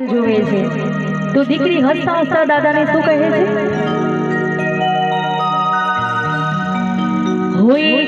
જોવે છે. તો દીકરી હસતા હસતા દાદાને શું કહે છે? હોય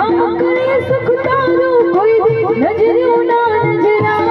करे सुख तारो कोई दे नजरियों ना नजरा।